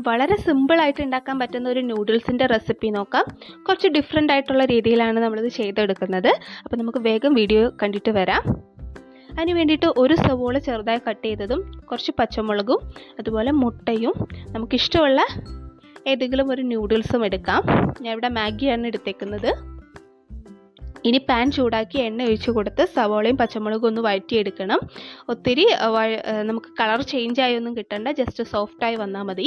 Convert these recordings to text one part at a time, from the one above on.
വളരെ സിമ്പിളായിട്ട് ഉണ്ടാക്കാൻ പറ്റുന്ന ഒരു നൂഡിൽസിന്റെ റെസിപ്പി നോക്കാം. കുറച്ച് ഡിഫറെന്റ് ആയിട്ടുള്ള രീതിയിലാണ് നമ്മളിത് ചെയ്തെടുക്കുന്നത്. അപ്പോൾ നമുക്ക് വേഗം വീഡിയോ കണ്ടിട്ട് വരാം. അതിന് വേണ്ടിയിട്ട് ഒരു സവോള ചെറുതായി കട്ട് ചെയ്തതും കുറച്ച് പച്ചമുളകും അതുപോലെ മുട്ടയും നമുക്കിഷ്ടമുള്ള ഏതെങ്കിലും ഒരു നൂഡിൽസും എടുക്കാം. ഞാൻ ഇവിടെ മാഗിയാണ് എടുത്തേക്കുന്നത്. ഇനി പാൻ ചൂടാക്കി എണ്ണ ഒഴിച്ച് കൊടുത്ത് സവോളയും പച്ചമുളകും ഒന്ന് വഴറ്റിയെടുക്കണം. ഒത്തിരി നമുക്ക് കളർ ചേഞ്ച് ആയി ഒന്നും കിട്ടണ്ട. ജസ്റ്റ് സോഫ്റ്റായി വന്നാൽ മതി.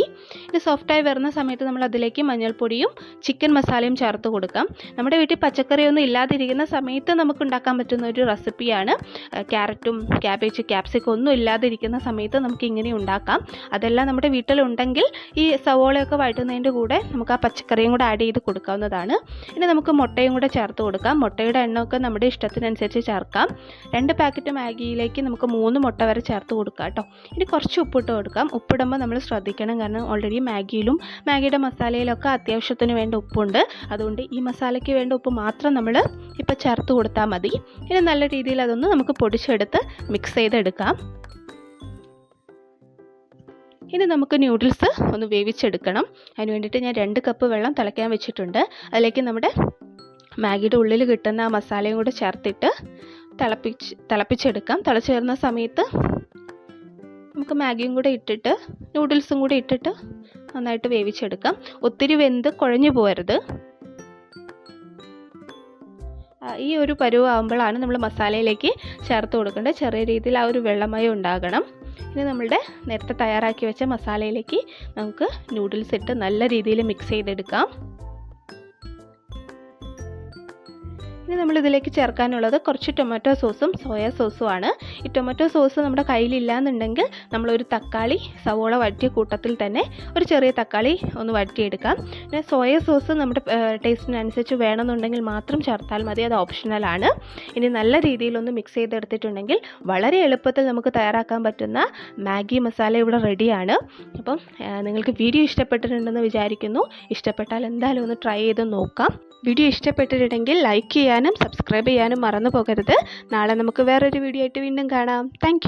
ഇത് സോഫ്റ്റായി വരുന്ന സമയത്ത് നമ്മൾ അതിലേക്ക് മഞ്ഞൾപ്പൊടിയും ചിക്കൻ മസാലയും ചേർത്ത് കൊടുക്കാം. നമ്മുടെ വീട്ടിൽ പച്ചക്കറിയൊന്നും ഇല്ലാതിരിക്കുന്ന സമയത്ത് നമുക്ക് ഉണ്ടാക്കാൻ പറ്റുന്ന ഒരു റെസിപ്പിയാണ് ക്യാരറ്റും ക്യാബേജ് ക്യാപ്സിക്കം ഒന്നും ഇല്ലാതിരിക്കുന്ന സമയത്ത് നമുക്ക് ഇങ്ങനെ ഉണ്ടാക്കാം. അതെല്ലാം നമ്മുടെ വീട്ടിലുണ്ടെങ്കിൽ ഈ സവോളയൊക്കെ വഴറ്റുന്നതിന്റെ കൂടെ നമുക്ക് ആ പച്ചക്കറിയും കൂടെ ആഡ് ചെയ്ത് കൊടുക്കാവുന്നതാണ്. ഇനി നമുക്ക് മുട്ടയും കൂടെ ചേർത്ത് കൊടുക്കാം. മുട്ടയുടെ എണ്ണമൊക്കെ നമ്മുടെ ഇഷ്ടത്തിനനുസരിച്ച് ചേർക്കാം. രണ്ട് പാക്കറ്റ് മാഗിയിലേക്ക് നമുക്ക് മൂന്ന് മുട്ട വരെ ചേർത്ത് കൊടുക്കാം കേട്ടോ. ഇനി കുറച്ച് ഉപ്പിട്ട് കൊടുക്കാം. ഉപ്പിടുമ്പോൾ നമ്മൾ ശ്രദ്ധിക്കണം. കാരണം ഓൾറെഡി മാഗിയിലും മാഗിയുടെ മസാലയിലൊക്കെ അത്യാവശ്യത്തിന് വേണ്ട ഉപ്പുണ്ട്. അതുകൊണ്ട് ഈ മസാലയ്ക്ക് വേണ്ട ഉപ്പ് മാത്രം നമ്മൾ ഇപ്പോൾ ചേർത്ത് കൊടുത്താൽ മതി. ഇനി നല്ല രീതിയിൽ അതൊന്ന് നമുക്ക് പൊടിച്ചെടുത്ത് മിക്സ് ചെയ്തെടുക്കാം. ഇനി നമുക്ക് ന്യൂഡിൽസ് ഒന്ന് വേവിച്ചെടുക്കണം. അതിന് വേണ്ടിയിട്ട് ഞാൻ രണ്ട് കപ്പ് വെള്ളം തിളയ്ക്കാൻ വെച്ചിട്ടുണ്ട്. അതിലേക്ക് നമ്മുടെ മാഗിയുടെ ഉള്ളിൽ കിട്ടുന്ന ആ മസാലയും കൂടെ ചേർത്തിട്ട് തിളപ്പിച്ച് തിളപ്പിച്ചെടുക്കാം. തിളച്ച് വരുന്ന സമയത്ത് നമുക്ക് മാഗിയും കൂടെ ഇട്ടിട്ട് നൂഡിൽസും കൂടെ ഇട്ടിട്ട് നന്നായിട്ട് വേവിച്ചെടുക്കാം. ഒത്തിരി വെന്ത് കുഴഞ്ഞു പോകരുത് ഈ ഒരു പരുവാകുമ്പോഴാണ് നമ്മൾ മസാലയിലേക്ക് ചേർത്ത് കൊടുക്കേണ്ടത്. ചെറിയ രീതിയിൽ ആ ഒരു വെള്ളമയം ഉണ്ടാകണം. ഇനി നമ്മളുടെ നേരത്തെ തയ്യാറാക്കി വെച്ച മസാലയിലേക്ക് നമുക്ക് നൂഡിൽസ് ഇട്ട് നല്ല രീതിയിൽ മിക്സ് ചെയ്തെടുക്കാം. ഇനി നമ്മൾ ഇതിലേക്ക് ചേർക്കാനുള്ളത് കുറച്ച് ടൊമാറ്റോ സോസും സോയ സോസും ആണ് ഈ ടൊമാറ്റോ സോസ് നമ്മുടെ കയ്യിലില്ല എന്നുണ്ടെങ്കിൽ നമ്മളൊരു തക്കാളി സവോള വഴറ്റിയ കൂട്ടത്തിൽ തന്നെ ഒരു ചെറിയ തക്കാളി ഒന്ന് വഴറ്റിയെടുക്കാം. പിന്നെ സോയ സോസ് നമ്മുടെ ടേസ്റ്റിനനുസരിച്ച് വേണമെന്നുണ്ടെങ്കിൽ മാത്രം ചേർത്താൽ മതി അത് ഓപ്ഷണലാണ് ഇനി നല്ല രീതിയിലൊന്ന് മിക്സ് ചെയ്തെടുത്തിട്ടുണ്ടെങ്കിൽ വളരെ എളുപ്പത്തിൽ നമുക്ക് തയ്യാറാക്കാൻ പറ്റുന്ന മാഗി മസാല ഇവിടെ റെഡിയാണ് അപ്പം നിങ്ങൾക്ക് വീഡിയോ ഇഷ്ടപ്പെട്ടിട്ടുണ്ടെന്ന് വിചാരിക്കുന്നു. ഇഷ്ടപ്പെട്ടാൽ എന്തായാലും ഒന്ന് ട്രൈ ചെയ്ത് നോക്കാം. വീഡിയോ ഇഷ്ടപ്പെട്ടിട്ടുണ്ടെങ്കിൽ ലൈക്ക് ചെയ്യാനും സബ്സ്ക്രൈബ് ചെയ്യാനും മറന്നു പോകരുത്. നാളെ നമുക്ക് വേറൊരു വീഡിയോ ആയിട്ട് വീണ്ടും കാണാം. താങ്ക്